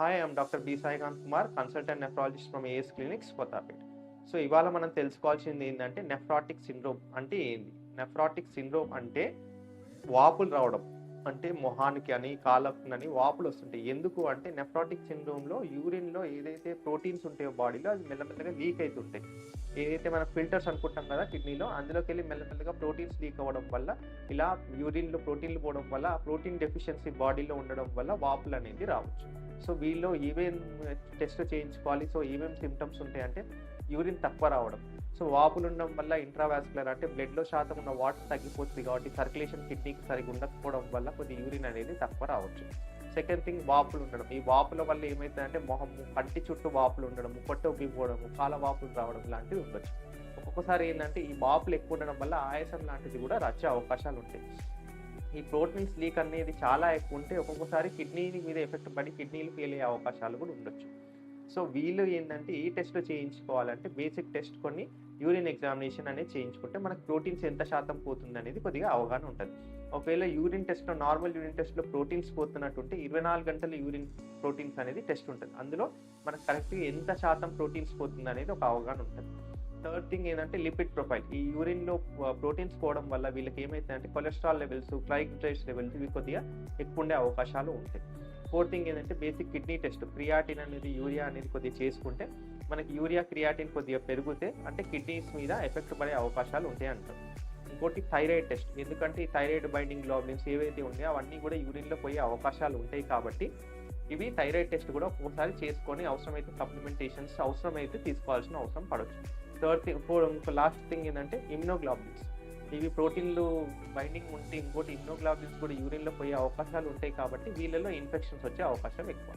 Doctor B Saikanth Kumar consultant nephrologist from AS clinics Kothapeta so ఇవాళ మనం తెలుసుకోవాల్సింది ఏంటంటే నెఫ్రాటిక్ సిండ్రోమ్ అంటే ఏంది? నెఫ్రాటిక్ సిండ్రోమ్ అంటే వాపులు రావడం. అంటే మొహానికి అని కాళ్ళకి అని వాపులు వస్తుంటాయి. ఎందుకు అంటే నెఫ్రాటిక్ సిండ్రోమ్లో యూరిన్లో ఏదైతే ప్రోటీన్స్ ఉంటాయో బాడీలో అది మెల్లమెల్లగా లీక్ అవుతుంటాయి ఏదైతే మనం ఫిల్టర్స్ అనుకుంటాం కదా కిడ్నీలో అందులోకి వెళ్ళి మెల్లమెల్లగా ప్రోటీన్స్ లీక్ అవ్వడం వల్ల ఇలా యూరిన్లో ప్రోటీన్లు పోవడం వల్ల ప్రోటీన్ డెఫిషియన్సీ బాడీలో ఉండడం వల్ల వాపులు అనేది రావచ్చు. సో వీళ్ళు ఏమేం టెస్ట్ చేయించుకోవాలి? సో ఏమేమి సిమ్టమ్స్ ఉంటాయంటే యూరిన్ తక్కువ రావడం. సో వాపులు ఉండడం వల్ల ఇంట్రావాస్కులర్ అంటే బ్లడ్లో శాతం ఉన్న వాటర్ తగ్గిపోతుంది కాబట్టి సర్క్యులేషన్ కిడ్నీకి సరిగ్గా ఉండకపోవడం వల్ల కొద్ది యూరిన్ అనేది తక్కువ రావచ్చు. సెకండ్ థింగ్ వాపులు ఉండడం ఈ వాపుల వల్ల ఏమవుతుందంటే మొహం కంటి చుట్టూ వాపులు ఉండడం పొట్ట ఉబ్బిపోవడం కాల వాపులు రావడం లాంటివి ఉండొచ్చు. ఒక్కొక్కసారి ఏంటంటే ఈ వాపులు ఎక్కువ ఉండడం వల్ల ఆయాసం లాంటిది కూడా వచ్చే అవకాశాలు ఉంటాయి. ఈ ప్రోటీన్స్ లీక్ అనేది చాలా ఎక్కువ ఉంటే ఒక్కొక్కసారి కిడ్నీ మీద ఎఫెక్ట్ పడి కిడ్నీలు ఫెయిల్ అయ్యే అవకాశాలు కూడా ఉండొచ్చు. సో వీళ్ళు ఏంటంటే ఈ టెస్ట్ చేయించుకోవాలంటే బేసిక్ టెస్ట్ కొన్ని యూరిన్ ఎగ్జామినేషన్ అనేది చేయించుకుంటే మనకు ప్రోటీన్స్ ఎంత శాతం పోతుంది అనేది కొద్దిగా అవగాహన ఉంటుంది. ఒకవేళ యూరిన్ టెస్ట్లో నార్మల్ యూరిన్ టెస్ట్లో ప్రోటీన్స్ పోతున్నట్టుంటే ఇరవై నాలుగు గంటల యూరిన్ ప్రోటీన్స్ అనేది టెస్ట్ ఉంటుంది. అందులో మనకు కరెక్ట్గా ఎంత శాతం ప్రోటీన్స్ పోతుంది అనేది ఒక అవగాహన ఉంటుంది. థర్డ్ థింగ్ ఏంటంటే లిపిడ్ ప్రొఫైల్. ఈ యూరిన్లో ప్రోటీన్స్ పోవడం వల్ల వీళ్ళకి ఏమైతుందంటే కొలెస్ట్రాల్ లెవెల్స్ ట్రైగ్లిసరైడ్స్ లెవెల్స్ ఇవి కొద్దిగా ఎక్కువ ఉండే అవకాశాలు ఉంటాయి. ఫోర్త్ థింగ్ ఏంటంటే బేసిక్ కిడ్నీ టెస్ట్. క్రియాటిన్ అనేది యూరియా అనేది కొద్దిగా చేసుకుంటే మనకి యూరియా క్రియాటిన్ కొద్దిగా పెరిగితే అంటే కిడ్నీస్ మీద ఎఫెక్ట్ పడే అవకాశాలు ఉంటాయి అంటారు. ఇంకోటి థైరాయిడ్ టెస్ట్. ఎందుకంటే ఈ థైరాయిడ్ బైండింగ్ గ్లోబులిన్స్ ఏవైతే ఉన్నాయో అవన్నీ కూడా యూరిన్లో పోయే అవకాశాలు ఉంటాయి కాబట్టి ఇవి థైరాయిడ్ టెస్ట్ కూడా ఒక్కోసారి చేసుకొని అవసరమైతే సప్లిమెంటేషన్స్ అవసరమైతే తీసుకోవాల్సిన అవసరం పడవచ్చు థర్డ్ థింగ్ ఫోర్ ఇంకో లాస్ట్ థింగ్ ఏంటంటే ఇమ్యునోగ్లోబులిన్స్ ఇవి ప్రోటీన్లు బైండింగ్ ఉంటే ఇంకోటి ఇమ్యునోగ్లోబులిన్స్ కూడా యూరిన్లో పోయే అవకాశాలు ఉంటాయి కాబట్టి వీళ్ళలో ఇన్ఫెక్షన్స్ వచ్చే అవకాశం ఎక్కువ.